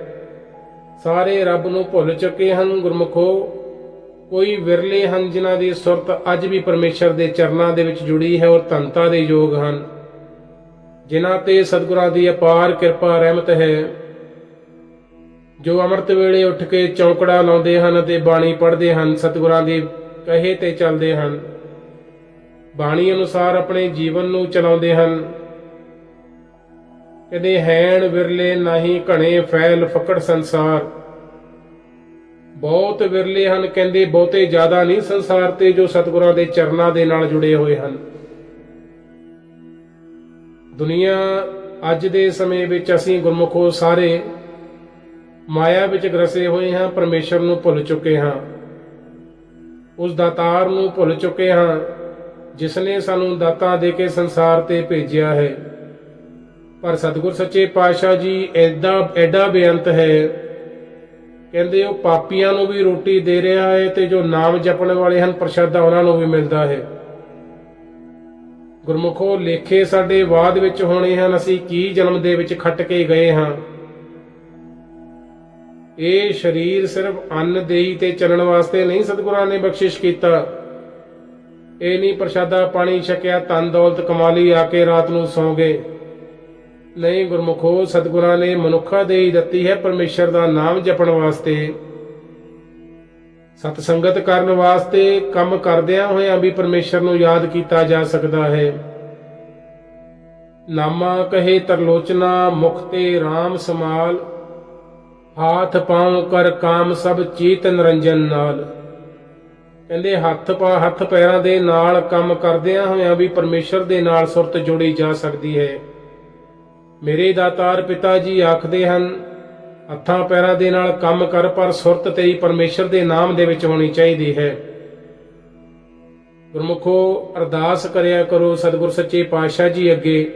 ਸਾਰੇ ਰੱਬ ਨੂੰ ਭੁੱਲ ਚੁੱਕੇ ਹਨ ਗੁਰਮੁਖੋ। ਕੋਈ ਵਿਰਲੇ ਹਨ ਜਿਨ੍ਹਾਂ ਦੀ ਸੁਰਤ ਅੱਜ ਵੀ ਪਰਮੇਸ਼ਰ ਦੇ ਚਰਨਾਂ ਦੇ ਵਿੱਚ ਜੁੜੀ ਹੈ ਔਰ ਧੰਤਾ ਦੇ ਯੋਗ ਹਨ। ਜਿਨ੍ਹਾਂ ਤੇ ਸਤਿਗੁਰਾਂ ਦੀ ਅਪਾਰ ਕਿਰਪਾ ਰਹਿਮਤ ਹੈ, ਜੋ ਅੰਮ੍ਰਿਤ ਵੇਲੇ ਉੱਠ ਕੇ ਚੌਂਕੜਾ ਲਾਉਂਦੇ ਹਨ ਅਤੇ ਬਾਣੀ ਪੜ੍ਹਦੇ ਹਨ, ਸਤਿਗੁਰਾਂ ਦੇ ਕਹੇ ਤੇ ਚੱਲਦੇ ਹਨ। ਬਾਣੀ ਅਨੁਸਾਰ ਆਪਣੇ ਜੀਵਨ ਨੂੰ ਚਲਾਉਂਦੇ ਹਨ। ਕਦੇ ਹੈਣ ਵਿਰਲੇ ਨਹੀਂ ਘਣੇ ਫੈਲ ਫਕੜ ਸੰਸਾਰ। ਬਹੁਤ ਵਿਰਲੇ ਹਨ, ਕਹਿੰਦੇ ਬਹੁਤੇ ਜ਼ਿਆਦਾ ਨਹੀਂ ਸੰਸਾਰ ਤੇ ਜੋ ਸਤਿਗੁਰਾਂ ਦੇ ਚਰਨਾਂ ਦੇ ਨਾਲ ਜੁੜੇ ਹੋਏ ਹਨ। ਦੁਨੀਆ ਅੱਜ ਦੇ ਸਮੇਂ ਵਿੱਚ ਅਸੀਂ ਗੁਰਮੁਖੋ ਸਾਰੇ ਮਾਇਆ ਵਿੱਚ ਗਰਸੇ ਹੋਏ ਹਾਂ, ਪਰਮੇਸ਼ਰ ਨੂੰ ਭੁੱਲ ਚੁੱਕੇ ਹਾਂ। ਉਸ ਦਾਤਾਰ ਨੂੰ ਭੁੱਲ ਚੁੱਕੇ ਹਾਂ, ਜਿਸ ਨੇ ਸਾਨੂੰ ਦਾਤਾਂ ਦੇ ਕੇ ਸੰਸਾਰ ਤੇ ਭੇਜਿਆ ਹੈ। ਪਰ ਸਤਿਗੁਰ ਸੱਚੇ ਪਾਤਸ਼ਾਹ ਜੀ ਐਡਾ ਐਡਾ ਬੇਅੰਤ ਹੈ। ਕਹਿੰਦੇ ਉਹ ਪਾਪੀਆਂ ਨੂੰ ਵੀ ਰੋਟੀ ਦੇ ਰਿਹਾ ਹੈ ਤੇ ਜੋ ਨਾਮ ਜਪਣ ਵਾਲੇ ਹਨ, ਪ੍ਰਸ਼ਾਦਾ ਉਹਨਾਂ ਨੂੰ ਵੀ ਮਿਲਦਾ ਹੈ। ਗੁਰਮੁਖੋ ਲੇਖੇ ਸਾਡੇ ਬਾਅਦ ਵਿੱਚ ਹੋਣੇ ਹਨ, ਅਸੀਂ ਕੀ ਜਨਮ ਦੇ ਵਿੱਚ ਖੱਟ ਕੇ ਗਏ ਹਾਂ? ਇਹ ਸਰੀਰ ਸਿਰਫ ਅੰਨ ਦੇਈ ਤੇ ਚੱਲਣ ਵਾਸਤੇ ਨਹੀਂ ਸਤਿਗੁਰਾਂ ਨੇ ਬਖਸ਼ਿਸ਼ ਕੀਤਾ। ਇਹ ਨਹੀਂ ਪ੍ਰਸ਼ਾਦਾ ਪਾਣੀ ਛਕਿਆ, ਤਨ ਦੌਲਤ ਕਮਾ ਲਈ, ਆ ਕੇ ਰਾਤ ਨੂੰ ਸੌਂ ਗਏ। ਨਹੀਂ ਗੁਰਮੁਖੋ, ਸਤਿਗੁਰਾਂ ਨੇ ਮਨੁੱਖਾ ਦੇਈ ਦਿੱਤੀ ਹੈ, ਪਰਮੇਸ਼ਰ ਦਾ ਨਾਮ ਜਪਣ ਵਾਸਤੇ। ਸਤ ਸੰਗਤ ਕਰਨ ਵਾਸਤੇ ਕੰਮ ਕਰਦਿਆਂ ਹੋਇਆਂ ਵੀ ਪਰਮੇਸ਼ਰ ਨੂੰ ਯਾਦ ਕੀਤਾ ਜਾ ਸਕਦਾ ਹੈ। ਨਾਮਾ ਕਹੇ ਤਰਲੋਚਨਾ, ਮੁਖ ਤੇ RAM ਸਮਾਲ। ਹਾਥ ਪਾਉ ਕਰ ਕਾਮ ਸਭ ਚੀਤ ਨਿਰੰਜਨ ਨਾਲ। ਕਹਿੰਦੇ ਹੱਥ ਪਾ ਹੱਥ ਪੈਰਾਂ ਦੇ ਨਾਲ ਕੰਮ ਕਰਦਿਆਂ ਹੋਇਆਂ ਵੀ ਪਰਮੇਸ਼ਰ ਦੇ ਨਾਲ ਸੁਰਤ ਜੋੜੀ ਜਾ ਸਕਦੀ ਹੈ। ਮੇਰੇ ਦਾਤਾਰ ਪਿਤਾ ਜੀ ਆਖਦੇ ਹਨ ਹੱਥਾਂ ਪੈਰਾਂ ਦੇ ਨਾਲ ਕੰਮ ਕਰ, ਪਰ ਸੁਰਤ ਤੇਰੀ ਪਰਮੇਸ਼ਰ ਦੇ ਨਾਮ ਦੇ ਵਿੱਚ ਹੋਣੀ ਚਾਹੀਦੀ ਹੈ। ਗੁਰਮੁਖੋ, ਅਰਦਾਸ ਕਰਿਆ ਕਰੋ ਸਤਿਗੁਰ ਸੱਚੇ ਪਾਤਸ਼ਾਹ ਜੀ ਅੱਗੇ।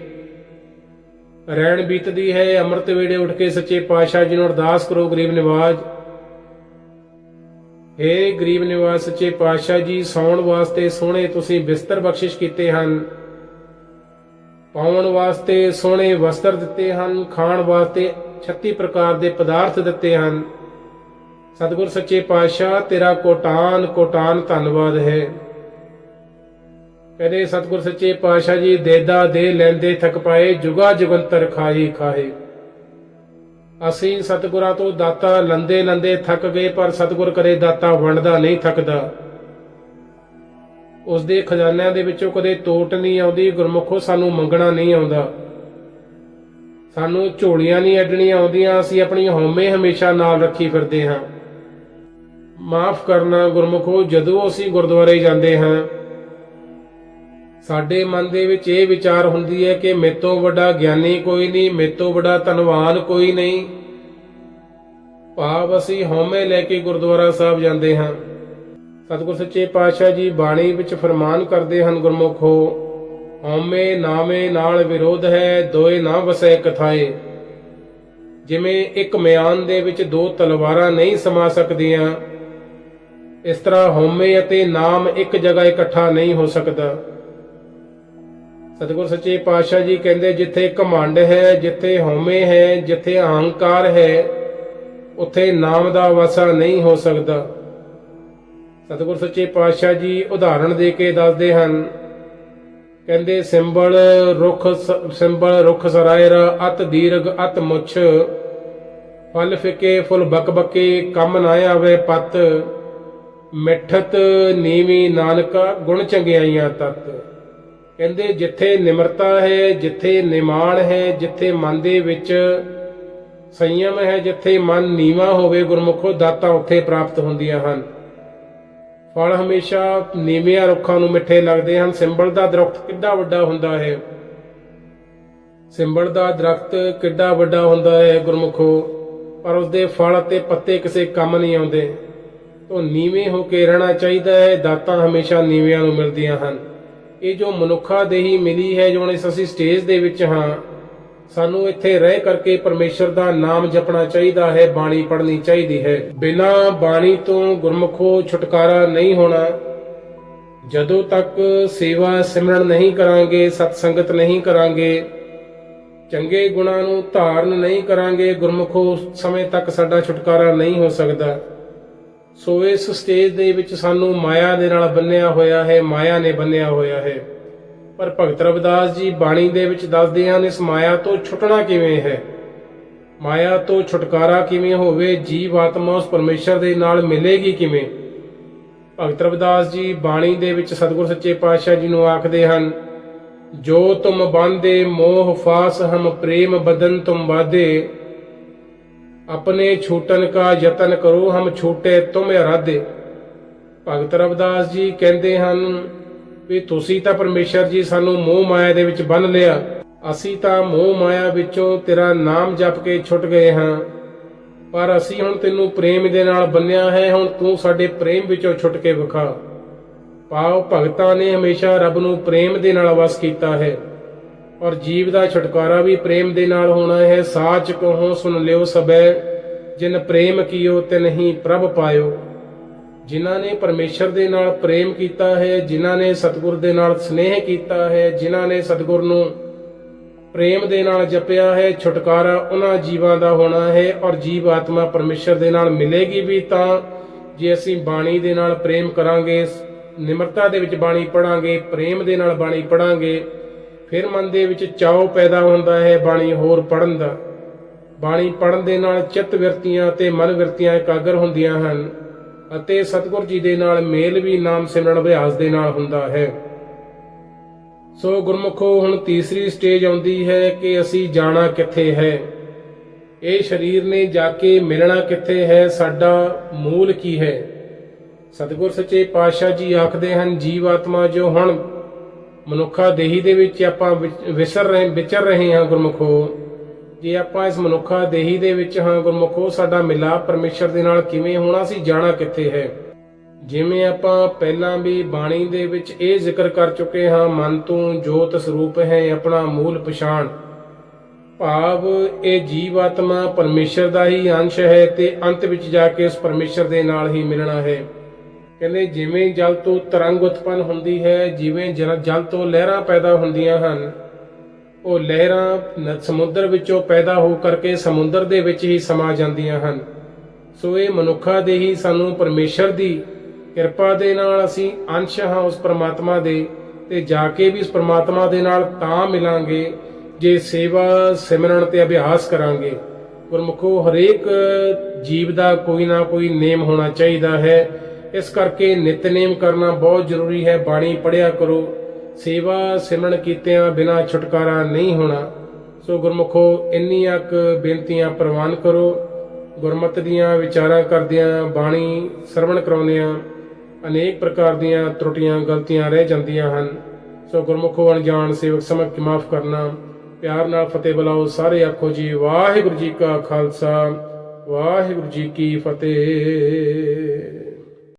ਰਹਿਣ ਬੀਤਦੀ ਹੈ, ਅੰਮ੍ਰਿਤ ਵੇਲੇ ਉੱਠ ਕੇ ਸੱਚੇ ਪਾਤਸ਼ਾਹ ਜੀ ਨੂੰ ਅਰਦਾਸ ਕਰੋ, ਗਰੀਬ ਨਿਵਾਜ। ਏ ਗਰੀਬ ਨਿਵਾਜ਼, ਸੱਚੇ ਪਾਤਸ਼ਾਹ ਜੀ, ਸੌਣ ਵਾਸਤੇ ਸੋਹਣੇ ਤੁਸੀਂ ਬਿਸਤਰ ਬਖਸ਼ਿਸ਼ ਕੀਤੇ ਹਨ। ਪਾਉਣ ਵਾਸਤੇ ਸੋਹਣੇ ਵਸਤਰ ਦਿੱਤੇ ਹਨ, ਖਾਣ ਵਾਸਤੇ 36 ਪ੍ਰਕਾਰ ਦੇ ਪਦਾਰਥ ਦਿੱਤੇ ਹਨ। ਸਤਿਗੁਰ ਸੱਚੇ ਪਾਤਸ਼ਾਹ, ਤੇਰਾ ਕੋਟਾਨ ਕੋਟਾਨ ਧੰਨਵਾਦ ਹੈ। ਕਹਿੰਦੇ, ਸਤਿਗੁਰ ਸੱਚੇ ਪਾਤਸ਼ਾਹ ਜੀ ਦੇਦਾ ਦੇ ਲੈਂਦੇ ਥਕ ਪਾਏ, ਜੁਗਾ ਜੁਗੰਤਰ ਖਾਈ ਖਾਏ। ਅਸੀਂ ਸਤਿਗੁਰਾਂ ਤੋਂ ਦਾਤਾ, ਲੰਦੇ ਲੰਦੇ ਥੱਕ ਗਏ, ਪਰ ਸਤਿਗੁਰ ਕਰੇ ਦਾਤਾ ਵੰਡਦਾ ਨਹੀਂ ਥੱਕਦਾ। ਉਸ ਦੇ ਖਜ਼ਾਨਿਆਂ ਦੇ ਵਿੱਚੋਂ ਕਦੇ ਤੋਟ ਨਹੀਂ ਆਉਂਦੀ, ਗੁਰਮੁਖੋ ਸਾਨੂੰ ਮੰਗਣਾ ਨਹੀਂ ਆਉਂਦਾ। ਸਾਨੂੰ ਝੋਲੀਆਂ ਨਹੀਂ ਅੱਡਣੀਆਂ ਆਉਂਦੀਆਂ, ਅਸੀਂ ਆਪਣੀ ਹਉਮੈ ਹਮੇਸ਼ਾ ਨਾਲ ਰੱਖੀ ਫਿਰਦੇ ਹਾਂ। ਮਾਫ ਕਰਨਾ ਗੁਰਮੁਖੋ, ਜਦੋਂ ਅਸੀਂ ਗੁਰਦੁਆਰੇ ਜਾਂਦੇ ਹਾਂ, ਸਾਡੇ ਮਨ ਦੇ ਵਿੱਚ ਇਹ ਵਿਚਾਰ ਹੁੰਦੀ ਹੈ ਕਿ ਮੇਤੋਂ ਵੱਡਾ ਗਿਆਨੀ ਕੋਈ ਨਹੀਂ ਮੇਤੋਂ ਵੱਡਾ ਧਨਵਾਨ ਕੋਈ ਨਹੀਂ। ਭਾਵ ਅਸੀਂ ਹਉਮੈ ਲੈ ਕੇ ਗੁਰਦੁਆਰਾ ਸਾਹਿਬ ਜਾਂਦੇ ਹਾਂ। ਸਤਿਗੁਰ ਸੱਚੇ ਪਾਤਸ਼ਾਹ ਜੀ ਬਾਣੀ ਵਿੱਚ ਫਰਮਾਨ ਕਰਦੇ ਹਨ ਗੁਰਮੁਖੋ ਹਉਮੈ ਨਾਮੇ ਨਾਲ ਵਿਰੋਧ ਹੈ, ਦੋਏ ਨਾ ਵਸੈ ਕਥਾਏ। ਜਿਵੇਂ ਇੱਕ ਮਿਆਨ ਦੇ ਵਿੱਚ ਦੋ ਤਲਵਾਰਾਂ ਨਹੀਂ ਸਮਾ ਸਕਦੀਆਂ, ਇਸ ਤਰ੍ਹਾਂ ਹੋਮੇ ਅਤੇ ਨਾਮ ਇੱਕ ਜਗ੍ਹਾ ਇਕੱਠਾ ਨਹੀਂ ਹੋ ਸਕਦਾ। ਸਤਿਗੁਰ ਸੱਚੇ ਪਾਤਸ਼ਾਹ ਜੀ ਕਹਿੰਦੇ, ਜਿੱਥੇ ਘਮੰਡ ਹੈ, ਜਿੱਥੇ ਹੋਮੇ ਹੈ, ਜਿੱਥੇ ਅਹੰਕਾਰ ਹੈ, ਉੱਥੇ ਨਾਮ ਦਾ ਵਾਸਾ ਨਹੀਂ ਹੋ ਸਕਦਾ। ਸਤਿਗੁਰ ਸੱਚੇ ਪਾਤਸ਼ਾਹ ਜੀ ਉਦਾਹਰਣ ਦੇ ਕੇ ਦੱਸਦੇ ਹਨ ਕਹਿੰਦੇ ਸਿੰਬਲ ਰੁੱਖ ਸ- ਸਿੰਬਲ ਰੁੱਖ ਸਰਾਇਰ, ਅਤ ਦੀਰਘ ਅਤ ਮੁੱਛ। ਫਲ ਫਿਕੇ ਫੁੱਲ ਬਕਬਕੇ, ਕੰਮ ਨਾ ਆਵੇ ਪਤ। ਮਿੱਠਤ ਨੀਵੀ ਨਾਨਕਾ, ਗੁਣ ਚੰਗਿਆਈਆਂ ਤਤ। ਕਹਿੰਦੇ, ਜਿੱਥੇ ਨਿਮਰਤਾ ਹੈ, ਜਿੱਥੇ ਨਿਮਾਣ ਹੈ, ਜਿੱਥੇ ਮਨ ਦੇ ਵਿੱਚ ਸੰਯਮ ਹੈ, ਜਿੱਥੇ ਮਨ ਨੀਵਾ ਹੋਵੇ ਗੁਰਮੁਖੋ, ਦਾਤਾਂ ਉੱਥੇ ਪ੍ਰਾਪਤ ਹੁੰਦੀਆਂ ਹਨ। ਫਲ ਹਮੇਸ਼ਾ ਨੀਵਿਆਂ ਰੁੱਖਾਂ ਨੂੰ ਮਿੱਠੇ ਲੱਗਦੇ ਹਨ। ਸਿੰਬਲ ਦਾ ਦਰਖਤ ਕਿੱਡਾ ਵੱਡਾ ਹੁੰਦਾ ਹੈ? ਸਿੰਬਲ ਦਾ ਦਰਖਤ ਕਿੱਡਾ ਵੱਡਾ ਹੁੰਦਾ ਹੈ ਗੁਰਮੁਖੋ? ਪਰ ਉਸਦੇ ਫਲ ਅਤੇ ਪੱਤੇ ਕਿਸੇ ਕੰਮ ਨਹੀਂ ਆਉਂਦੇ। ਤੋਂ ਨੀਵੇਂ ਹੋ ਕੇ ਰਹਿਣਾ ਚਾਹੀਦਾ ਹੈ। ਦਾਤਾਂ ਹਮੇਸ਼ਾ ਨੀਵਿਆਂ ਨੂੰ ਮਿਲਦੀਆਂ ਹਨ। ਇਹ ਜੋ ਮਨੁੱਖਾ ਦੇਹੀ ਮਿਲੀ ਹੈ, ਜੋ ਇਸ ਅਸੀਂ ਸਟੇਜ ਦੇ ਵਿੱਚ ਹਾਂ ਸਾਨੂੰ ਇੱਥੇ ਰਹਿ ਕਰਕੇ ਪਰਮੇਸ਼ਰ ਦਾ ਨਾਮ ਜਪਣਾ ਚਾਹੀਦਾ ਹੈ, ਬਾਣੀ ਪੜ੍ਹਨੀ ਚਾਹੀਦੀ ਹੈ। ਬਿਨਾਂ ਬਾਣੀ ਤੋਂ ਗੁਰਮੁਖੋ ਛੁਟਕਾਰਾ ਨਹੀਂ ਹੋਣਾ। ਜਦੋਂ ਤੱਕ ਸੇਵਾ ਸਿਮਰਨ ਨਹੀਂ ਕਰਾਂਗੇ, ਸਤ ਸੰਗਤ ਨਹੀਂ ਕਰਾਂਗੇ, ਚੰਗੇ ਗੁਣਾਂ ਨੂੰ ਧਾਰਨ ਨਹੀਂ ਕਰਾਂਗੇ, ਗੁਰਮੁਖੋ ਉਸ ਸਮੇਂ ਤੱਕ ਸਾਡਾ ਛੁਟਕਾਰਾ ਨਹੀਂ ਹੋ ਸਕਦਾ। ਸੋ ਇਸ ਸਟੇਜ ਦੇ ਵਿੱਚ ਸਾਨੂੰ ਮਾਇਆ ਦੇ ਨਾਲ ਬੰਨਿਆ ਹੋਇਆ ਹੈ, ਮਾਇਆ ਨੇ ਬੰਨਿਆ ਹੋਇਆ ਹੈ। ਪਰ ਭਗਤ ਰਵਿਦਾਸ ਜੀ ਬਾਣੀ ਦੇ ਵਿੱਚ ਦੱਸਦੇ ਹਨ, ਇਸ ਮਾਇਆ ਤੋਂ ਛੁੱਟਣਾ ਕਿਵੇਂ ਹੈ? ਮਾਇਆ ਤੋਂ ਛੁਟਕਾਰਾ ਕਿਵੇਂ ਹੋਵੇ? ਜੀਵ ਆਤਮਾ ਉਸ ਪਰਮੇਸ਼ਰ ਦੇ ਨਾਲ ਮਿਲੇਗੀ ਕਿਵੇਂ? ਭਗਤ ਰਵਿਦਾਸ ਜੀ ਬਾਣੀ ਦੇ ਵਿੱਚ ਸਤਿਗੁਰ ਸੱਚੇ ਪਾਤਸ਼ਾਹ ਜੀ ਨੂੰ ਆਖਦੇ ਹਨ, ਜੋ ਤੁਮ ਬਾਂਦੇ ਮੋਹ ਫਾਸ ਹਮ ਪ੍ਰੇਮ ਬਦਨ ਤੁਮ ਬਾਦੇ ਆਪਣੇ ਛੂਟਨ ਕਾ ਯਤਨ ਕਰੋ ਹਮ ਛੂਟੇ ਤੁਮ ਅਰਾਧੇ। ਭਗਤ ਰਵਿਦਾਸ ਜੀ ਕਹਿੰਦੇ ਹਨ ਵੀ ਤੁਸੀਂ ਤਾਂ ਪਰਮੇਸ਼ਰ ਜੀ ਸਾਨੂੰ ਮੋਹ ਮਾਇਆ ਦੇ ਵਿੱਚ ਬੰਨ ਲਿਆ। ਅਸੀਂ ਤਾਂ ਮੋਹ ਮਾਇਆ ਵਿੱਚੋਂ ਤੇਰਾ ਨਾਮ ਜਪ ਕੇ ਛੁੱਟ ਗਏ ਹਾਂ। ਪਰ ਅਸੀਂ ਹੁਣ ਤੈਨੂੰ ਪ੍ਰੇਮ ਦੇ ਨਾਲ ਬੰਨਿਆ ਹੈ, ਹੁਣ ਤੂੰ ਸਾਡੇ ਪ੍ਰੇਮ ਵਿੱਚੋਂ ਛੁੱਟ ਕੇ ਵਿਖਾ। ਪਾਉ ਭਗਤਾਂ ਨੇ ਹਮੇਸ਼ਾ ਰੱਬ ਨੂੰ ਪ੍ਰੇਮ ਦੇ ਨਾਲ ਵਸ ਕੀਤਾ ਹੈ। ਔਰ ਜੀਵ ਦਾ ਛੁਟਕਾਰਾ ਵੀ ਪ੍ਰੇਮ ਦੇ ਨਾਲ ਹੋਣਾ ਹੈ। ਸਾਚ ਕਹੋ ਸੁਣ ਲਿਓ ਸਬੈ ਜਿਨ ਪ੍ਰੇਮ ਕੀਓ ਤਿਨਹੀ ਪ੍ਰਭ ਪਾਇਓ। ਜਿਨ੍ਹਾਂ ਨੇ ਪਰਮੇਸ਼ਰ ਦੇ ਨਾਲ ਪ੍ਰੇਮ ਕੀਤਾ ਹੈ, ਜਿਨ੍ਹਾਂ ਨੇ ਸਤਿਗੁਰ ਦੇ ਨਾਲ ਸਨੇਹ ਕੀਤਾ ਹੈ, ਜਿਨ੍ਹਾਂ ਨੇ ਸਤਿਗੁਰ ਨੂੰ ਪ੍ਰੇਮ ਦੇ ਨਾਲ ਜਪਿਆ ਹੈ, ਛੁਟਕਾਰਾ ਉਹਨਾਂ ਜੀਵਾਂ ਦਾ ਹੋਣਾ ਹੈ ਔਰ ਜੀਵ ਆਤਮਾ ਪਰਮੇਸ਼ਰ ਦੇ ਨਾਲ ਮਿਲੇਗੀ ਵੀ ਤਾਂ ਜੇ ਅਸੀਂ ਬਾਣੀ ਦੇ ਨਾਲ ਪ੍ਰੇਮ ਕਰਾਂਗੇ, ਨਿਮਰਤਾ ਦੇ ਵਿੱਚ ਬਾਣੀ ਪੜਾਂਗੇ ਪ੍ਰੇਮ ਦੇ ਨਾਲ ਬਾਣੀ ਪੜਾਂਗੇ ਫਿਰ ਮਨ ਦੇ ਵਿੱਚ ਚਾਉ ਪੈਦਾ ਹੁੰਦਾ ਹੈ ਬਾਣੀ ਹੋਰ ਪੜਨ ਦਾ। ਬਾਣੀ ਪੜਨ ਦੇ ਨਾਲ ਚਿੱਤ ਵਿਰਤੀਆਂ ਤੇ ਮਨ ਵਿਰਤੀਆਂ ਇਕਾਗਰ ਹੁੰਦੀਆਂ ਹਨ। ਅਤੇ ਸਤਿਗੁਰ ਜੀ ਦੇ ਨਾਲ ਮੇਲ ਵੀ ਨਾਮ ਸਿਮਰਨ ਅਭਿਆਸ ਦੇ ਨਾਲ ਹੁੰਦਾ ਹੈ। ਸੋ ਗੁਰਮੁਖੋ, ਹੁਣ ਤੀਸਰੀ ਸਟੇਜ ਆਉਂਦੀ ਹੈ ਕਿ ਅਸੀਂ ਜਾਣਾ ਕਿੱਥੇ ਹੈ? ਇਹ ਸਰੀਰ ਨੇ ਜਾ ਕੇ ਮਿਲਣਾ ਕਿੱਥੇ ਹੈ? ਸਾਡਾ ਮੂਲ ਕੀ ਹੈ? ਸਤਿਗੁਰ ਸੱਚੇ ਪਾਤਸ਼ਾਹ ਜੀ ਆਖਦੇ ਹਨ ਜੀਵ ਆਤਮਾ ਜੋ ਹੁਣ ਮਨੁੱਖਾ ਦੇਹੀ ਦੇ ਵਿੱਚ ਆਪਾਂ ਵਿਚ- ਵਿਸਰ ਰਹੇ ਵਿਚਰ ਰਹੇ ਹਾਂ ਗੁਰਮੁਖੋ ਜੇ ਆਪਾਂ ਇਸ ਮਨੁੱਖਾ ਦੇਹੀ ਦੇ ਵਿੱਚ ਹਾਂ ਗੁਰਮੁਖੋ ਸਾਡਾ ਮਿਲਾਪ ਪਰਮੇਸ਼ਰ ਦੇ ਨਾਲ ਕਿਵੇਂ ਹੋਣਾ ਸੀ, ਜਾਣਾ ਕਿੱਥੇ ਹੈ? ਜਿਵੇਂ ਆਪਾਂ ਪਹਿਲਾਂ ਵੀ ਬਾਣੀ ਦੇ ਵਿੱਚ ਇਹ ਜ਼ਿਕਰ ਕਰ ਚੁੱਕੇ ਹਾਂ, ਮਨ ਤੋਂ ਜੋਤ ਸਰੂਪ ਹੈ, ਆਪਣਾ ਮੂਲ ਪਛਾਣ। ਭਾਵ ਇਹ ਜੀਵ ਆਤਮਾ ਪਰਮੇਸ਼ਰ ਦਾ ਹੀ ਅੰਸ਼ ਹੈ ਤੇ ਅੰਤ ਵਿੱਚ ਜਾ ਕੇ ਉਸ ਪਰਮੇਸ਼ਰ ਦੇ ਨਾਲ ਹੀ ਮਿਲਣਾ ਹੈ। ਕਹਿੰਦੇ ਜਿਵੇਂ ਜਲ ਤੋਂ ਤਰੰਗ ਉਤਪੰਨ ਹੁੰਦੀ ਹੈ, ਜਿਵੇਂ ਜਲ ਜਲ ਤੋਂ ਲਹਿਰਾਂ ਪੈਦਾ ਹੁੰਦੀਆਂ ਹਨ ਉਹ ਲਹਿਰਾਂ ਨ- ਸਮੁੰਦਰ ਵਿੱਚੋਂ ਪੈਦਾ ਹੋ ਕਰਕੇ ਸਮੁੰਦਰ ਦੇ ਵਿੱਚ ਹੀ ਸਮਾ ਜਾਂਦੀਆਂ ਹਨ। ਸੋ ਇਹ ਮਨੁੱਖਾ ਦੇ ਹੀ ਸਾਨੂੰ ਪਰਮੇਸ਼ਰ ਦੀ ਕਿਰਪਾ ਦੇ ਨਾਲ ਅਸੀਂ ਅੰਸ਼ ਹਾਂ ਉਸ ਪ੍ਰਮਾਤਮਾ ਦੇ ਤੇ ਜਾ ਕੇ ਵੀ ਉਸ ਪ੍ਰਮਾਤਮਾ ਦੇ ਨਾਲ ਤਾਂ ਮਿਲਾਂਗੇ ਜੇ ਸੇਵਾ, ਸਿਮਰਨ ਤੇ ਅਭਿਆਸ ਕਰਾਂਗੇ। ਗੁਰਮੁਖੋ, ਹਰੇਕ ਜੀਵ ਦਾ ਕੋਈ ਨਾ ਕੋਈ ਨੇਮ ਹੋਣਾ ਚਾਹੀਦਾ ਹੈ। ਇਸ ਕਰਕੇ ਨਿਤਨੇਮ ਕਰਨਾ ਬਹੁਤ ਜ਼ਰੂਰੀ ਹੈ। ਬਾਣੀ ਪੜਿਆ ਕਰੋ। ਸੇਵਾ ਸਿਮਰਨ ਕੀਤਿਆਂ ਬਿਨਾ ਛੁਟਕਾਰਾ ਨਹੀਂ ਹੋਣਾ। ਸੋ ਗੁਰਮੁਖੋ, ਇੰਨੀਆਂ ਕੁ ਬੇਨਤੀਆਂ ਪ੍ਰਵਾਨ ਕਰੋ। ਗੁਰਮਤਿ ਦੀਆਂ ਵਿਚਾਰਾਂ ਕਰਦਿਆਂ ਬਾਣੀ ਸਰਵਣ ਕਰਾਉਂਦਿਆਂ ਅਨੇਕ ਪ੍ਰਕਾਰ ਦੀਆਂ ਤਰੁੱਟੀਆਂ ਗਲਤੀਆਂ ਰਹਿ ਜਾਂਦੀਆਂ ਹਨ। ਸੋ ਗੁਰਮੁਖੋ, ਅਣਜਾਣ ਸੇਵਕ ਸਮਝ ਕੇ ਮਾਫ ਕਰਨਾ। ਪਿਆਰ ਨਾਲ ਫਤਿਹ ਬੁਲਾਓ ਸਾਰੇ ਆਖੋ ਜੀ, ਵਾਹਿਗੁਰੂ ਜੀ ਕਾ ਖਾਲਸਾ, ਵਾਹਿਗੁਰੂ ਜੀ ਕੀ ਫਤਿਹ।